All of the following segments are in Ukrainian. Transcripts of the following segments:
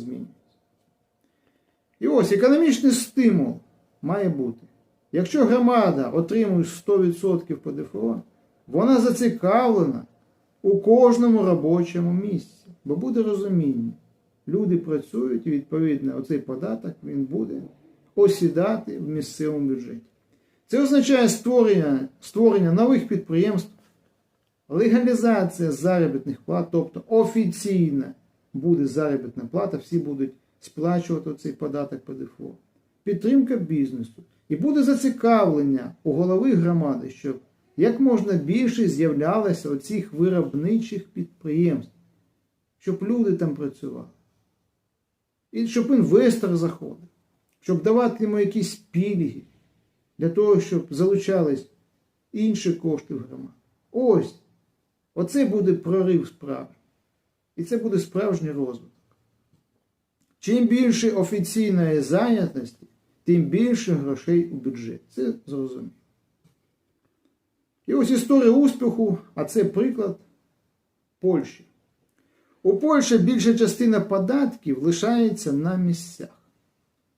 змінюється. І ось економічний стимул має бути. Якщо громада отримує 100% ПДФО, вона зацікавлена у кожному робочому місці, бо буде розуміння. Люди працюють і відповідно оцей податок він буде осідати в місцевому бюджеті. Це означає створення, створення нових підприємств, легалізація заробітних плат, тобто офіційна буде заробітна плата, всі будуть сплачувати цей податок ПДФО, підтримка бізнесу. І буде зацікавлення у голови громади, щоб як можна більше з'являлося оцих виробничих підприємств, щоб люди там працювали. І щоб інвестор заходив, щоб давати йому якісь пільги для того, щоб залучались інші кошти в громаду. Ось, оце буде прорив справжній. І це буде справжній розвиток. Чим більше офіційної зайнятості, тим більше грошей у бюджет. Це зрозуміло. І ось історія успіху, а це приклад Польщі. У Польщі більша частина податків лишається на місцях.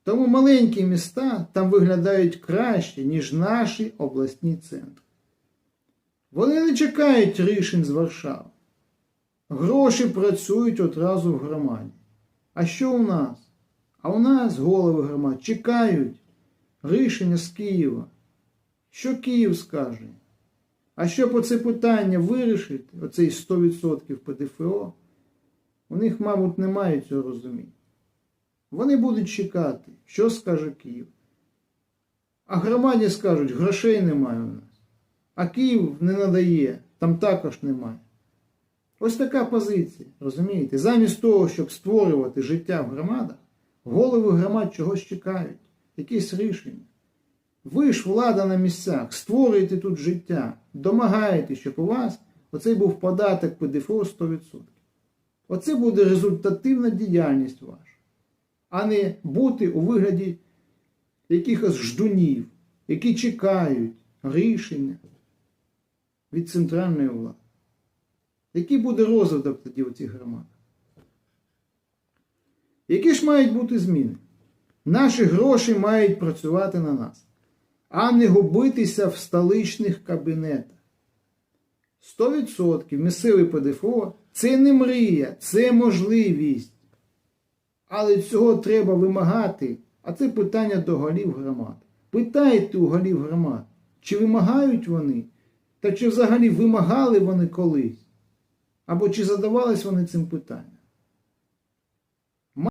Тому маленькі міста там виглядають краще, ніж наші обласні центри. Вони не чекають рішень з Варшави. Гроші працюють одразу в громаді. А що у нас? А у нас голови громад чекають рішення з Києва. Що Київ скаже? А щоб оце питання вирішити, оцей 100% ПДФО, у них, мабуть, немає цього розуміння. Вони будуть чекати, що скаже Київ. А громаді скажуть, грошей немає у нас. А Київ не надає, там також немає. Ось така позиція, розумієте? Замість того, щоб створювати життя в громадах, голови громад чогось чекають, якісь рішення. Ви ж влада на місцях, створюєте тут життя, домагаєте, щоб у вас оцей був податок ПДФО 100%. Оце буде результативна діяльність ваша, а не бути у вигляді якихось ждунів, які чекають рішення від центральної влади. Який буде розвиток тоді у цих громадах? Які ж мають бути зміни? Наші гроші мають працювати на нас, а не губитися в столичних кабінетах. 100% місцевий ПДФО це не мрія, це можливість. Але цього треба вимагати, а це питання до голів громад. Питайте у голів громад, чи вимагають вони, та чи взагалі вимагали вони колись, або чи задавались вони цим питанням.